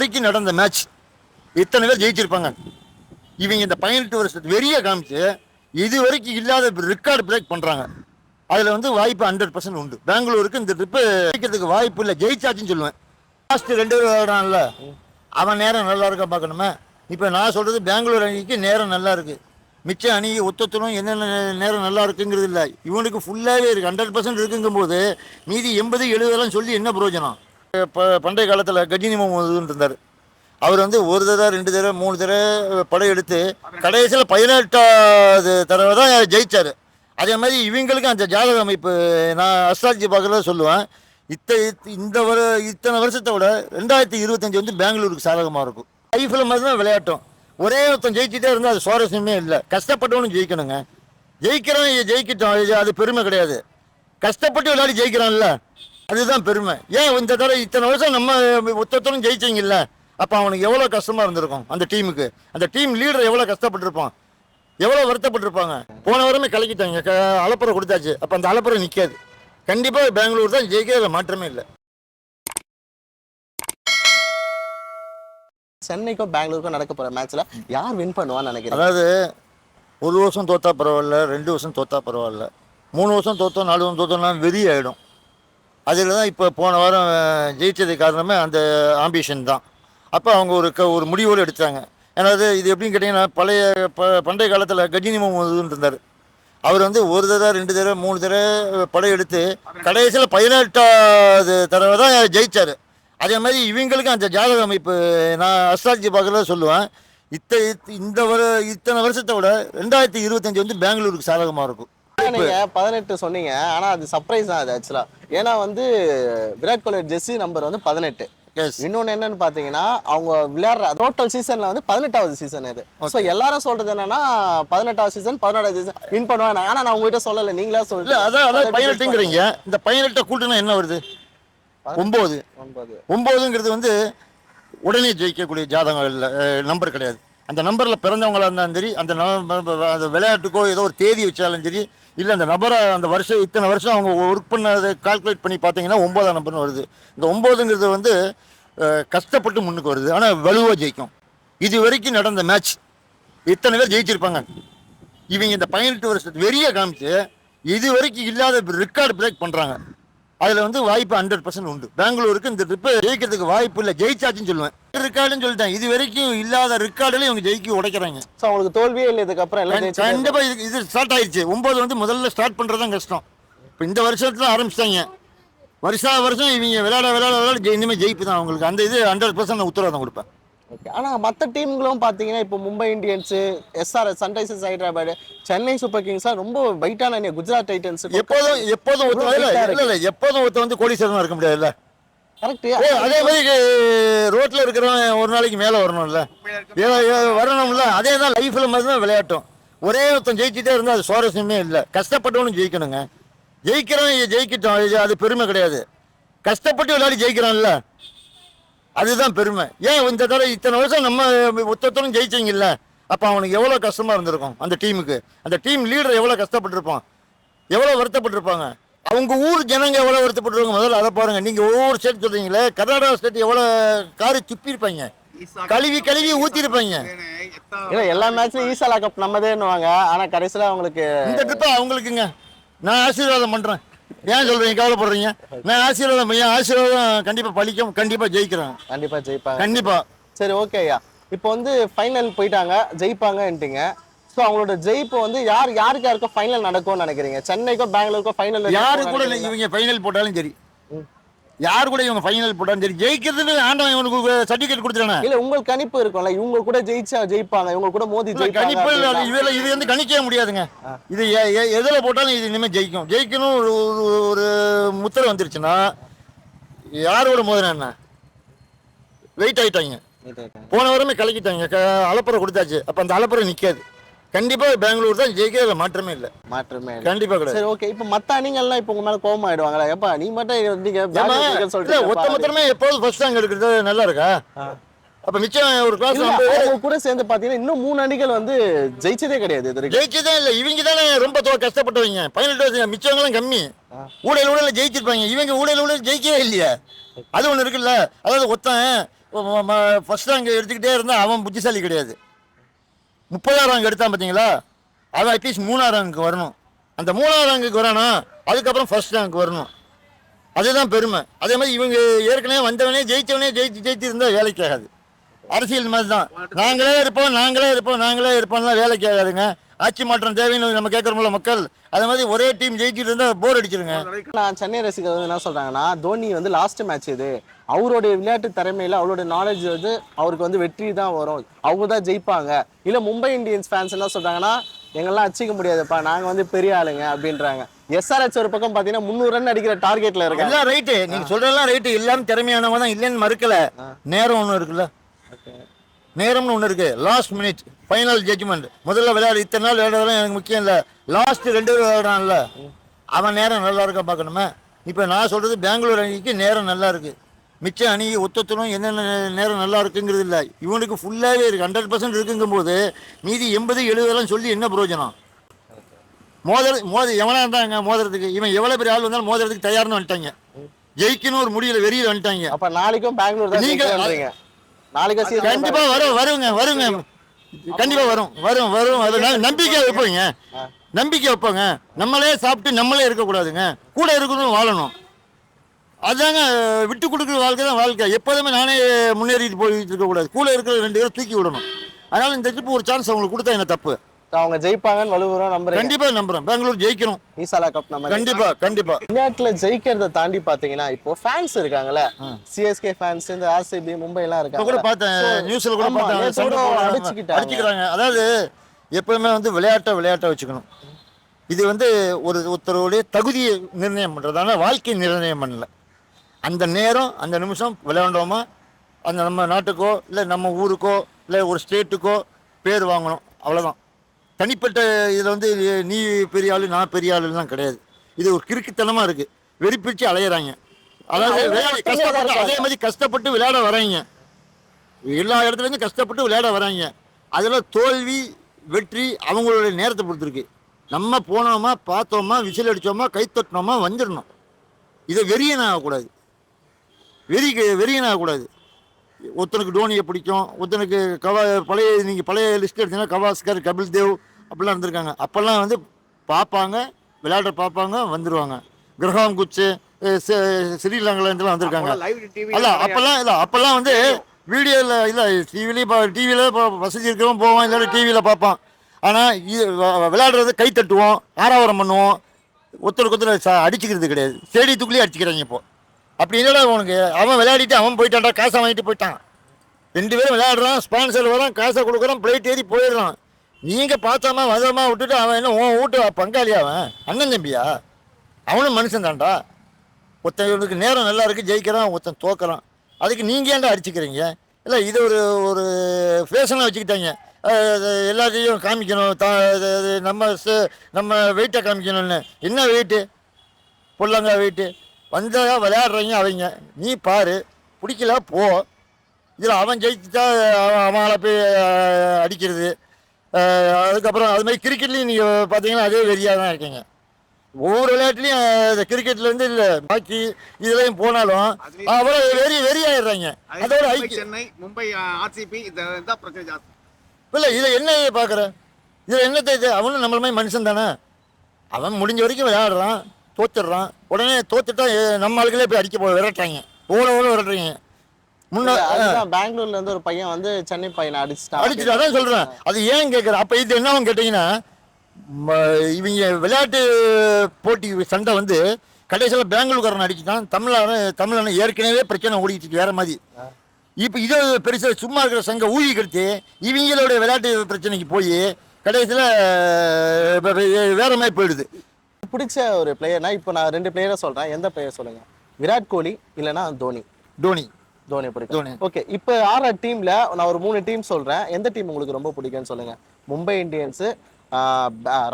வரைக்கும் நடந்த மேட்ச் இத்தனை பேர் ஜெயிச்சிருப்பாங்க. இவங்க இந்த பதினெட்டு வருஷத்து வெறிய காமிச்சு இது வரைக்கும் இல்லாத ரெக்கார்டு பிரேக் பண்றாங்க. அதுல வந்து வாய்ப்பு ஹண்ட்ரட் பர்சன்ட் உண்டு. பெங்களூருக்கு இந்த ட்ரிப்பு ஜெயிக்கிறதுக்கு வாய்ப்பு இல்லை ஜெயிச்சாச்சுன்னு சொல்லுவேன். லாஸ்ட் ரெண்டு விளையாடுறான்ல அவன் நேரம் நல்லா இருக்க பார்க்கணுமே? இப்போ நான் சொல்றது பெங்களூர் அணிக்கு நேரம் நல்லா இருக்கு. மிச்ச அணி ஒத்தத்தனும் என்னென்ன நேரம் நல்லா இருக்குங்கிறது இல்லை. இவனுக்கு ஃபுல்லாகவே இருக்கு ஹண்ட்ரட் பர்சன்ட் இருக்குங்கும்போது மீதி எண்பது எழுபதெல்லாம் சொல்லி என்ன பிரயோஜனம்? இப்போ பண்டைய காலத்தில் கஜினி முகமதுன்னு இருந்தார் அவர் வந்து ஒரு தடவை ரெண்டு தடவை மூணு தடவை படம் எடுத்து கடைசியில் பதினெட்டாவது தடவை தான் ஜெயிச்சார். அதே மாதிரி இவங்களுக்கும் அந்த ஜாதக அமைப்பு நான் அஸ்ட்ராலஜி பார்க்குறத சொல்லுவேன். இத்த இந்த வர இத்தனை வருஷத்தை விட ரெண்டாயிரத்தி இருபத்தஞ்சி வந்து பெங்களூருக்கு சாதகமாக இருக்கும். லைஃப்பில் மாதிரி தான் விளையாட்டும். ஒரே ஒருத்தன் ஜெயிச்சுட்டே இருந்தால் அது சுவாரஸ்யமே இல்லை. கஷ்டப்பட்டவனும் ஜெயிக்கணுங்க. ஜெயிக்கிறவன் ஜெயிக்கிட்டோம். அது பெருமை கிடையாது. கஷ்டப்பட்டு விளையாடி ஜெயிக்கிறான்ல. அதுதான் பெருமை. ஏன் இந்த தடவை இத்தனை வருஷம் நம்ம ஒத்தொத்தரும் ஜெயிச்சிங்கல்ல? அப்போ அவனுக்கு எவ்வளோ கஷ்டமாக இருந்திருக்கும் அந்த டீமுக்கு? அந்த டீம் லீடர் எவ்வளோ கஷ்டப்பட்டிருப்பான்? எவ்வளோ வருத்தப்பட்டிருப்பாங்க? போன வாரமே கலக்கிட்டாங்க. க அலப்புறம் கொடுத்தாச்சு. அப்போ அந்த அலப்புறம் நிற்காது கண்டிப்பாக பெங்களூர் தான் ஜெயிக்கிறதுல மாற்றமே இல்லை. சென்னைக்கும் பெங்களூருக்கும் நடக்க போற மேட்ச்ல யார் வின் பண்ணுவான்னு நினைக்கிறேன் அதாவது ஒரு வருஷம் தோத்தா பரவாயில்ல ரெண்டு வருஷம் தோத்தா பரவாயில்ல. மூணு வருஷம் தோத்தோம் நாலு வருஷம் தோத்தோம்னா வெறி ஆகிடும் அதில் தான் இப்போ போன வாரம் ஜெயித்தது காரணமே அந்த ஆம்பிஷன் தான். அப்போ அவங்க ஒரு க ஒரு முடிவோடு எடுத்தாங்க. ஏன்னா அது இது எப்படின்னு கேட்டிங்கன்னா பழைய ப பண்டைய காலத்தில் கஜினி முகமதுன்னு இருந்தார் அவர் வந்து ஒரு தடவை ரெண்டு தடவை மூணு தடவை படம் எடுத்து கடைசியில் பதினெட்டாவது தடவை தான் ஜெயித்தார் அதே மாதிரி இவங்களுக்கும் அந்த ஜாதக அமைப்பு நான் அஸ்ட்ராலஜி பார்க்குறத சொல்லுவேன். இத்த இந்த வர இத்தனை வருஷத்தை விட ரெண்டாயிரத்தி இருபத்தஞ்சி வந்து பெங்களூருக்கு சாதகமாக இருக்கும். நீங்க பதினெட்டு சொன்னீங்க ஆனா அது சர்ப்ரைஸ் தான் அது ஆக்சுவலா ஏன்னா வந்து விராட் கோலி ஜெர்சி நம்பர் வந்து பதினெட்டு. இன்னொன்னு என்னன்னு பாத்தீங்கன்னா அவங்க விளையாடுற டோட்டல் சீசன்ல வந்து பதினெட்டாவது சீசன் இது ஸோ எல்லாரும் சொல்றது என்னன்னா பதினெட்டாவது சீசன் பதினெட்டாவது சீசன் வின் பண்ணுவாங்க. ஆனா நான் உங்ககிட்ட சொல்லல நீங்களா சொல்லுங்க அதான் அதான் பதினெட்டுங்கிறீங்க இந்த பதினெட்டை கூட்டினா என்ன வருது? ஒம்பது ஒன்பது. ஒம்போதுங்கிறது வந்து உடனே ஜெயிக்கக்கூடிய ஜாதகம் நம்பர் கிடையாது. அந்த நம்பரில் பிறந்தவங்களா இருந்தாலும் சரி அந்த விளையாட்டுக்கோ ஏதோ ஒரு தேதி வச்சாலும் சரி இல்லை அந்த நபரை அந்த வருஷம் இத்தனை வருஷம் அவங்க ஒர்க் பண்ணதை கால்குலேட் பண்ணி பார்த்தீங்கன்னா ஒன்பதாம் நம்பர்னு வருது. இந்த ஒம்போதுங்கிறது வந்து கஷ்டப்பட்டு முன்னுக்கு வருது. ஆனால் வலுவாக ஜெயிக்கும். இது வரைக்கும் நடந்த மேட்ச் இத்தனை பேர் ஜெயிச்சிருப்பாங்க. இவங்க இந்த பதினெட்டு வருஷத்து வெறிய காமிச்சு இது வரைக்கும் இல்லாத ரெக்கார்டு பிரேக் பண்ணுறாங்க அதுல வந்து வாய்ப்பு ஹண்ட்ரட் பர்சன்ட் உண்டு. பெங்களூருக்கு இந்த ட்ரிப்பு ஜெயிக்கிறதுக்கு வாய்ப்பு இல்லை. ஜெயிச்சாச்சுன்னு சொல்லுவேன். ரெக்கார்டுன்னு சொல்லிட்டேன். இது வரைக்கும் இல்லாத ரெக்கார்டுல இவங்க ஜெயிக்க உடைக்கிறாங்க. ஸோ அவங்களுக்கு தோல்வியே இல்லை. இதுக்கப்புறம் எல்லாம் ஜெயிச்சு கண்டிப்பா இது இது ஸ்டார்ட் ஆயிடுச்சு ஒன்பது வந்து முதல்ல ஸ்டார்ட் பண்றது தான் கஷ்டம். இப்போ இந்த வருஷத்துல ஆரம்பிச்சிட்டாங்க. வருஷா வருஷம் இவங்க விளையாட விளையாட விளையாட ஜெய்- இனிமே ஜெயிப்பு தான் அவங்களுக்கு அந்த இது ஹண்ட்ரட் பர்சன்ட் நான் உத்தரவாதம் கொடுப்பேன். ஓகே ஆனா மத்த டீம்களும் பாத்தீங்கன்னா இப்போ Mumbai Indians SRS Sunrisers Hyderabad Chennai super கிங்ஸ்லாம் ரொம்ப வெயிட்டான அணி குஜராத் டைட்டன்ஸ் எப்போதும் எப்போதும் ஒருத்தர் இல்ல இல்ல எப்போதும் ஒருத்தர் வந்து கோடீஸ்வரனா இருக்க முடியாதுல்ல. கரெக்ட் அதே மாதிரி ரோட்ல இருக்கிறவன் ஒரு நாளைக்கு மேல வரணும்ல. வரணும்ல. அதே தான் லைஃப்ல மாதிரி தான் விளையாட்டும். ஒரே ஒருத்தன் ஜெயிச்சுட்டே இருந்தா அது சுவாரஸ்யமே இல்லை. கஷ்டப்பட்டவனும் ஜெயிக்கணுங்க. ஜெயிக்கிறவன் ஜெயிக்கட்டும். அது- அது பெருமை கிடையாது. கஷ்டப்பட்டு விளையாடி ஜெயிக்கிறான்ல. அதுதான் பெருமை. ஏன் இந்த தடவை இத்தனை வருஷம் நம்ம ஒத்தொத்தரும் ஜெயிச்சிங்கல்ல? அப்போ அவனுக்கு எவ்வளோ கஷ்டமா இருந்திருக்கும் அந்த டீமுக்கு? அந்த டீம் லீடர் எவ்வளோ கஷ்டப்பட்டிருப்பான்? எவ்வளோ வருத்தப்பட்டிருப்பாங்க? அவங்க ஊர் ஜனங்க எவ்வளோ வருத்தப்பட்டிருக்காங்க? முதல்ல அதை பாருங்க. நீங்க ஒவ்வொரு ஸ்டேட் சொல்றீங்களே கர்நாடகா ஸ்டேட் எவ்வளோ காரு துப்பியிருப்பாங்க? கழுவி கழுவி ஊத்திருப்பாங்க இல்ல எல்லா மேட்ச்லயும் ஈசாலா கப் நம்மதேன்னுவாங்க. ஆனா கடைசியில அவங்களுக்கு இந்த ட்ரிப்பை அவங்களுக்குங்க. நான் ஆசீர்வாதம் பண்றேன். ஏன் சொல்றீங்க? கவலைப்படுறீங்க? நான் ஆசீர்வாதம் என் ஆசீர்வாதம் கண்டிப்பா பலிக்கும். கண்டிப்பா ஜெயிக்கிறேன். கண்டிப்பா ஜெயிப்பாங்க. கண்டிப்பா. சரி ஓகே ஐயா. இப்போ வந்து ஃபைனல் போயிட்டாங்க. ஜெயிப்பாங்கன்ட்டீங்க ஸோ அவங்களோட ஜெயிப்பு வந்து யார் யாருக்கு யாருக்கும் ஃபைனல் நடக்கும்னு நினைக்கிறீங்க? சென்னைக்கோ பெங்களூருக்கோ ஃபைனல் யாரு கூட இவங்க ஃபைனல் போட்டாலும் சரி. யாரு கூட இவங்க ஃபைனல் போட்டாலும் சரி ஜெயிக்கிறதுன்னு ஆண்டவன் இவனுக்கு சர்டிஃபிகேட் கொடுத்துட்டானே. இல்ல உங்களுக்கு கணிப்பு இருக்கும்ல. இவங்க கூட ஜெயிச்சா ஜெயிப்பாங்க. இவங்க கூட மோதி கணிப்பு. இதுல இது வந்து கணிக்கவே முடியாதுங்க. இது எதுல போட்டாலும் இது இனிமே ஜெயிக்கும். ஜெயிக்கணும் ஒரு ஒரு- முத்திரை வந்துருச்சுன்னா யாரோட மோதிரம் என்ன? வெயிட் ஆயிட்டாங்க. போன வாரமே கலக்கிட்டாங்க. அலப்புறம் கொடுத்தாச்சு. அப்ப அந்த அலப்புறம் நிக்காது. கண்டிப்பா பெங்களூர் தான் ஜெயிக்கிறதுல மாற்றமே இல்லை. மாற்றமே. கண்டிப்பா கிடையாது. சரி ஓகே இப்போ மத்த அணிகள்லாம் இப்போ உங்க மேல கோவம் ஆயிடுவாங்களா? எப்பா நீ மட்டும் இல்ல, சொல்லிட்டு ஒத்த மொத்தமே எப்போதும் ஃபர்ஸ்ட் ரேங்க் எடுக்கிறது நல்லா இருக்கா? அப்ப மிச்சம் ஒரு கிளாஸ் அவங்க கூட சேர்ந்து பாத்தீங்கன்னா இன்னும் மூணு அணிகள் வந்து ஜெயிச்சதே கிடையாது ஜெயிச்சதே இல்ல. இவங்க தானே ரொம்ப கஷ்டப்பட்டவங்க. பதினெட்டு வருஷம் மிச்சவங்களாம் கம்மி. ஊழல் ஊழல் ஜெயிச்சிருப்பாங்க. இவங்க ஊழல் ஊழல் ஜெயிக்கவே இல்லையா. அது ஒண்ணு இருக்குல்ல. அதாவது ஒருத்தன் ஃபர்ஸ்ட் ரேங்க் எடுத்துக்கிட்டே இருந்தால் அவன் புத்திசாலி கிடையாது. முப்பதாயிரம் ரேங்க் எடுத்தான் பார்த்தீங்களா அது அட்லீஸ்ட் மூணாவது ரேங்க்கு வரணும். அந்த மூணாவது ரேங்குக்கு வரானா அதுக்கப்புறம் ஃபர்ஸ்ட் ரேங்க் வரணும். அதுதான் பெருமை. அதே மாதிரி இவங்க ஏற்கனவே வந்தவனே ஜெயித்தவனே ஜெயித்து ஜெயித்து இருந்தால் வேலைக்கு ஆகாது. அரசியல் மாதிரி தான் நாங்களே இருப்போம் நாங்களே இருப்போம் நாங்களே இருப்போம்லாம் வேலைக்கு ஆகாதுங்க. ஆட்சி மாற்றம் தேவைன்னு நம்ம கேட்குறோம்ல மக்கள். அதே மாதிரி ஒரே டீம் ஜெயிச்சிட்டு இருந்தால் போர் அடிச்சிருங்க. நான் சென்னை ரசிகர் வந்து என்ன சொல்றாங்கன்னா தோனி வந்து லாஸ்ட் மேட்ச் இது. அவருடைய விளையாட்டு திறமையில அவருடைய நாலேஜ் வந்து அவருக்கு வந்து வெற்றி தான் வரும். அவங்க தான் ஜெயிப்பாங்க. இல்ல மும்பை இந்தியன்ஸ் ஃபேன்ஸ் என்ன சொல்றாங்கன்னா எங்கெல்லாம் அடிச்சிக்க முடியாதுப்பா நாங்க வந்து பெரிய ஆளுங்க அப்படின்றாங்க. எஸ்ஆர்ஹெச் ஒரு பக்கம் பாத்தீங்கன்னா முந்நூறு ரன் அடிக்கிற டார்கெட்ல இருக்காங்க. எல்லாம் ரைட்டு நீங்க சொல்றதெல்லாம் ரைட்டு எல்லாரும் திறமையானவங்க தான் இல்லைன்னு மறுக்கல. நேரம் ஒன்று இருக்குல்ல. நேரம்னு ஒன்று இருக்கு. லாஸ்ட் மினிட் ஃபைனல் ஜட்ஜ்மெண்ட் முதல்ல விளையாடு. இத்தனை நாள் விளையாடுறதுலாம் எனக்கு முக்கியம் இல்லை. லாஸ்ட் ரெண்டு பேர் விளையாடுறான்ல. அவன் நேரம் நல்லா இருக்கா பார்க்கணுமே? இப்போ நான் சொல்றது பெங்களூர் அணிக்கு நேரம் நல்லா இருக்கு. மிச்ச அணி ஒத்தொத்தனும் என்னென்ன நேரம் நல்லா இருக்குங்கிறது இல்லை. இவனுக்கு ஃபுல்லாகவே இருக்கு. ஹண்ட்ரட் பர்சன்ட் இருக்குங்கும் போது மீதி எண்பது எழுபதெல்லாம் சொல்லி என்ன பிரயோஜனம்? மோதல் மோத எவனா இருந்தாங்க மோதுறதுக்கு? இவன் எவ்வளோ பெரிய ஆள் வந்தாலும் மோதுறதுக்கு தயார்னு வந்துட்டாங்க. ஜெயிக்கணும் ஒரு முடியல வெறியில் வந்துட்டாங்க. அப்ப நாளைக்கும் பெங்களூர் தான் சீசன் கண்டிப்பா வரும் வருங்க வருங்க. கண்டிப்பா வரும் வரும் வரும். அது ந- நம்பிக்கை வைப்போங்க. நம்பிக்கை வைப்போங்க. நம்மளே சாப்பிட்டு நம்மளே இருக்கக்கூடாதுங்க. கூட இருக்கணும் வாழணும். அதாங்க விட்டு கொடுக்குற வாழ்க்கை தான் வாழ்க்கை. எப்போதுமே நானே முன்னேறிட்டு போயிட்டு இருக்கக்கூடாது. கூட இருக்கிற ரெண்டு பேரும் தூக்கி விடணும். அதனால இந்த ட்ரிப் ஒரு சான்ஸ் அவங்களுக்கு கொடுத்தா என்ன தப்பு? அவங்க ஜெயிப்பாங்கன்னு வலுவுறோம் நம்புறேன் கண்டிப்பா நம்புறேன் பெங்களூர் ஜெயிக்கணும். ஈசாலா கப் நம்ம கண்டிப்பா கண்டிப்பா. விளையாட்டுல ஜெயிக்கிறத தாண்டி பாத்தீங்கன்னா இப்போ ஃபேன்ஸ் இருக்காங்கல்ல. சிஎஸ்கே ஃபேன்ஸ் இந்த ஆர்சிபி மும்பை எல்லாம் இப்போ கூட இருக்காங்க பார்த்தேன் நியூஸ்ல கூட பார்த்தேன். அடிச்சுக்கிட்டாங்க. அடிச்சுக்கிறாங்க. அதாவது எப்பவுமே வந்து விளையாட்டை விளையாட்டை வச்சுக்கணும். இது வந்து ஒரு ஒருத்தருடைய தகுதியை நிர்ணயம் பண்றதான வாழ்க்கை நிர்ணயம் பண்ணல. அந்த நேரம் அந்த நிமிஷம் விளையாண்டோமா அந்த நம்ம நாட்டுக்கோ இல்லை நம்ம ஊருக்கோ இல்லை ஒரு ஸ்டேட்டுக்கோ பேர் வாங்கணும். அவ்வளோதான் தனிப்பட்ட இதில் வந்து நீ பெரிய ஆளு நான் பெரிய ஆளுலாம் கிடையாது. இது ஒரு கிறுக்குத்தனமாக இருக்குது வெறி பிடிச்சு அலையிறாங்க. அதாவது கஷ்டப்பட்டு அதே மாதிரி கஷ்டப்பட்டு விளையாட வராங்க. எல்லா இடத்துலேருந்து கஷ்டப்பட்டு விளையாட வராங்க. அதில் தோல்வி வெற்றி அவங்களுடைய நேரத்தை பொறுத்திருக்கு. நம்ம போனோமா பார்த்தோமா விசில் அடித்தோமா கை தட்டினோமா வந்துடணும். இதை வெறியன் ஆகக்கூடாது. வெறி வெறியன் ஆகக்கூடாது. ஒருத்தனுக்கு டோனியை பிடிக்கும் ஒருத்தனுக்கு கவா பழைய நீங்கள் பழைய லிஸ்ட் எடுத்தீங்கன்னா கவாஸ்கர் கபில் தேவ் அப்படிலாம் இருந்திருக்காங்க. அப்போல்லாம் வந்து பார்ப்பாங்க விளையாட பார்ப்பாங்க வந்துடுவாங்க கிரகாம் குச்சு ஸ்ரீலங்காலேருந்துலாம் வந்திருக்காங்க. அல்ல அப்பெல்லாம் இல்ல அப்பெல்லாம் வந்து வீடியோவில் இல்லை டிவிலேயே இப்போ டிவியில் வசதி இருக்கிறவன் போவான் இல்லாட்டி டிவியில் பார்ப்பான். ஆனால் இது விளையாடுறது கை தட்டுவோம் ஆரவாரம் பண்ணுவோம். ஒருத்தருக்கு ஒருத்தர் ச அடிச்சுக்கிறது கிடையாது. ஸ்டேடியத்துக்குள்ளேயே அடிச்சுக்கிறாங்க இப்போ. அப்படி என்னடா உனக்கு. அவன் விளையாடிட்டு அவன் போயிட்டான்டா காசை வாங்கிட்டு போயிட்டான். ரெண்டு பேரும் விளையாடுறான் ஸ்பான்சர் வரான் காசை கொடுக்குறான் பிளேட் ஏறி போயிடுறான். நீங்கள் பார்த்தாமா வதமா விட்டுட்டு அவன் என்ன உன் வீட்டு பங்காளி அவன்? அண்ணன் தம்பியா? அவனும் மனுஷன் தான்டா. ஒருத்தன் இவனுக்கு நேரம் நல்லா இருக்கு ஜெயிக்கிறான் ஒருத்தன் தோக்கிறான். அதுக்கு நீங்கள் ஏன்டா அடிச்சுக்கிறீங்க? இல்லை இது ஒரு ஒரு ஃபேஷனாக வச்சுக்கிட்டாங்க. எல்லாத்தையும் காமிக்கணும் தா இது இது நம்ம நம்ம வெயிட்டை காமிக்கணும்னு. என்ன வெயிட்டு பொல்லங்கா வெயிட்டு வந்தா விளையாடுறீங்க அவங்க. நீ பாரு பிடிக்கல போ. இதில் அவன் ஜெயிச்சுட்டா அவன் அவனை போய் அடிக்கிறது. அதுக்கப்புறம் அது மாதிரி கிரிக்கெட்லேயும் நீங்கள் பார்த்தீங்கன்னா அதே வெறியாக தான் இருக்கீங்க. ஒவ்வொரு விளையாட்டுலையும் இந்த கிரிக்கெட்லேருந்து இல்லை பாக்கி இதுலையும் போனாலும் அவ்வளோ வெறி வெறி ஆயிடுறாங்க அதோட சென்னை மும்பை ஆர்சிபி இதுதான் பிரச்சனை ஜாஸ்தி. இல்லை இதில் என்ன பார்க்குற இதில் என்னத்தை இது? அவனும் நம்மள மாதிரி மனுஷன் தானே? அவன் முடிஞ்ச வரைக்கும் விளையாடுறான் தோத்துடுறான். உடனே தோத்துட்டா நம்ம ஆளுகளே போய் அடிக்க போய் விரட்டுறாங்க. ஓட ஓட விரட்டுறீங்க. பெங்களூர்ல இருந்து ஒரு பையன் வந்து சென்னை பையனை அடிச்சுட்டான். அடிச்சுட்டு அதான் சொல்கிறேன் அது ஏன் கேட்குறேன் அப்போ இது என்னன்னு கேட்டிங்கன்னா இவங்க விளையாட்டு போட்டி சண்டை வந்து கடைசியில் பெங்களூர்காரன் அடிச்சுட்டான். தமிழ்நாடு தமிழ்நாடு ஏற்கனவே பிரச்சனை இருக்கு வேற மாதிரி. இப்போ இது பெருசாக சும்மா இருக்கிற சங்க ஊழி கெடுத்து இவங்களோட விளையாட்டு பிரச்சனைக்கு போய் கடைசியில் வேற மாதிரி போயிடுது. பிடிச்ச ஒரு பிளேயர்னா இப்போ நான் ரெண்டு பிளேயரை சொல்றேன். எந்த பிளேயர் சொல்லுங்க? விராட் கோலி இல்லைன்னா தோனி. தோனி. தோனி. பிடிக்கும். ஓகே இப்போ ஆற டீம்ல நான் ஒரு மூணு டீம் சொல்றேன். எந்த டீம் உங்களுக்கு ரொம்ப பிடிக்கும்னு சொல்லுங்க? Mumbai Indians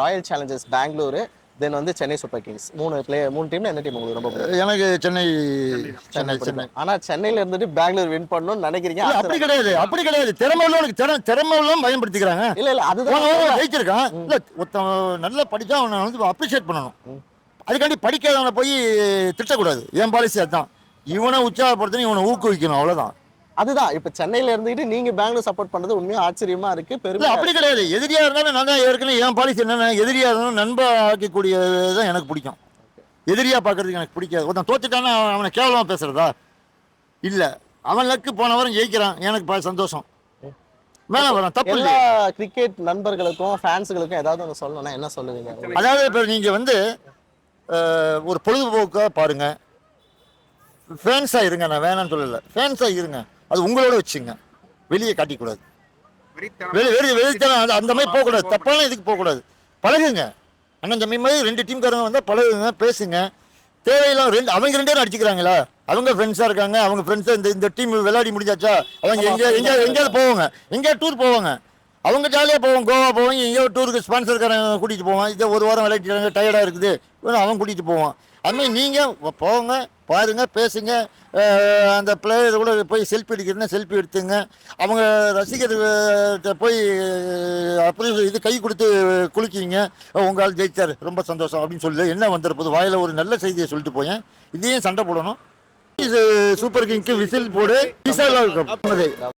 royal challengers Bengaluru then வந்து சென்னை சூப்பர் கிங்ஸ் மூணு பிளேயர் மூணு டீம்ல எந்த டீம் உங்களுக்கு ரொம்ப பிடிக்கும்? எனக்கு சென்னை சென்னை சென்னை. ஆனா சென்னையில இருந்துட்டு பெங்களூர் வின் பண்ணணும்னு நினைக்கிறீங்க. அப்படி கிடையாது. அப்படி கிடையாது. திறமை திற திறமை உள்ளவன் பயன்படுத்திக்கிறாங்க. இல்ல இல்ல அதுதான் ஜெயிச்சிருக்கான். இல்ல ஒருத்தன் நல்லா படிச்சா அவனை வந்து அப்ரிஷியேட் பண்ணணும். அதுக்காண்டி படிக்காதவனை போய் திட்டக்கூடாது. என் பாலிசி அதுதான். இவனை உற்சாகப்படுத்தணும் இவனை ஊக்குவிக்கணும் அவ்வளவுதான். அதுதான். இப்ப சென்னையில இருந்துட்டு நீங்க பெங்களூர் சப்போர்ட் பண்றது உண்மையா ஆச்சரியமா இருக்கு? பெருமை அப்படி கிடையாது. எதிரியா இருந்தாலும் நான் தான் ஏற்கனவே என் பாலிசி என்னன்னா எதிரியா இருந்தாலும் நண்பா ஆக்கக்கூடியது தான் எனக்கு பிடிக்கும். எதிரியா பார்க்கறதுக்கு எனக்கு பிடிக்காது. ஒருத்தன் தோத்துட்டானா அவன் கேவலமா பேசுறதா? இல்ல. அவன் லக்கு போன வாரம் ஜெயிக்கிறான். எனக்கு ப- சந்தோஷம். மேல வரான். தப்பு எல்லா கிரிக்கெட் நண்பர்களுக்கும் ஃபேன்ஸுகளுக்கும் ஏதாவது ஒன்று சொல்லணும்னா என்ன சொல்லுவீங்க? அதாவது இப்போ நீங்க வந்து ஒரு பொழுதுபோக்கா பாருங்க. ஃபேன்ஸா இருங்க நான் வேணாம்னு சொல்லல. ஃபேன்ஸா இருங்க. அது உங்களோட வச்சுங்க. வெளியே காட்டிக்கூடாது. வெறித்தனம் வெளி வெளி வெளித்தனம் அது அந்த மாதிரி போகக்கூடாது. தப்பான இதுக்கு போகக்கூடாது. பழகுங்க. அண்ணன் தம்பி மாதிரி ரெண்டு டீம்காரங்க வந்தால் பழகுங்க பேசுங்க. தேவையில்லாம் ரெண்டு அவங்க ரெண்டு பேரும் அடிச்சுக்கிறாங்களா? அவங்க ஃப்ரெண்ட்ஸாக இருக்காங்க அவங்க ஃப்ரெண்ட்ஸாக இந்த இந்த டீம் விளையாடி முடிஞ்சாச்சா? அவங்க எங்கே எங்கே எங்கேயாவது போவாங்க. எங்கேயாவது டூர் போவாங்க. அவங்க ஜாலியாக போவாங்க கோவா போவாங்க எங்கேயோ டூருக்கு ஸ்பான்சர்காரங்க கூட்டிகிட்டு போவான் இதை ஒரு வாரம் விளையாடிட்டாங்க டயர்டாக இருக்குது. அவன் கூட்டிகிட்டு போவான். அதுமாதிரி நீங்கள் போங்க. பாருங்க பேசுங்க. அந்த பிளேயர் கூட போய் செல்ஃபி எடுக்கிறதுனா செல்ஃபி எடுத்துங்க. அவங்க ரசிகர்கிட்ட போய் அப்படி இது கை கொடுத்து குளிக்கிங்க உங்களால் ஆள் ஜெயிச்சார் ரொம்ப சந்தோஷம் அப்படின்னு சொல்லி என்ன வந்திருப்பது வாயில் ஒரு நல்ல செய்தியை சொல்லிட்டு போயேன். இதையும் சண்டை போடணும். இது சூப்பர் கிங்க்கு விசில் போடு. விசாலா இருக்கும்